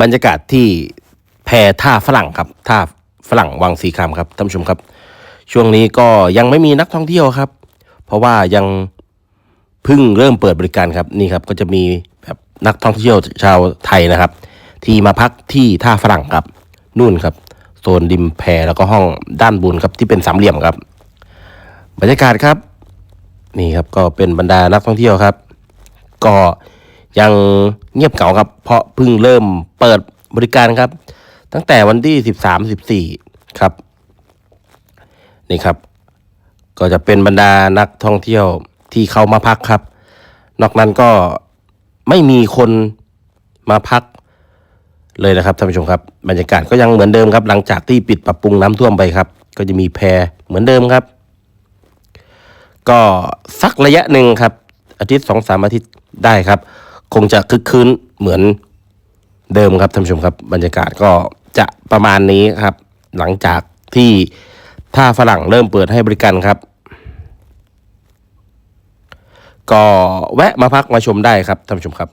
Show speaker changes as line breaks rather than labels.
บรรยากาศที่แพท่าฝรั่งครับท่าฝรั่งวังสีคำครับท่านผู้ชมครับ ช่วงนี้ก็ยังไม่มีนักท่องเที่ยวครับ เพราะว่ายังเพิ่งเริ่มเปิดบริการครับนี่ครับก็จะมีแบบนักท่องเที่ยวชาวไทยนะครับ ที่มาพักที่ท่าฝรั่งครับนู่นครับโซนริมแพแล้วก็ห้องด้านบนครับที่เป็นสามเหลี่ยมครับ บรรยากาศครับ นี่ครับก็เป็นบรรดานักท่องเที่ยวครับ ก็ ยังเงียบเหงาครับ เพราะเพิ่งเริ่มเปิดบริการครับ ตั้งแต่วันที่สิบสามสิบสี่ครับ นี่ครับ ก็จะเป็นบรรดานักท่องเที่ยวที่เข้ามาพักครับ นอกนั้นก็ไม่มีคนมาพักเลยนะครับท่านผู้ชมครับ บรรยากาศก็ยังเหมือนเดิมครับ หลังจากที่ปิดปรับปรุงน้ำท่วมไปครับ ก็จะมีแพเหมือนเดิมครับ ก็สักระยะหนึ่งครับ อาทิตย์สองสามอาทิตย์ได้ครับ คงจะคึกคืนเหมือนเดิมครับท่านผู้ชมครับ บรรยากาศก็จะประมาณนี้ครับ หลังจากที่ท่าฝรั่งเริ่มเปิดให้บริการครับ ก็แวะมาพักมาชมได้ครับท่านผู้ชมครับ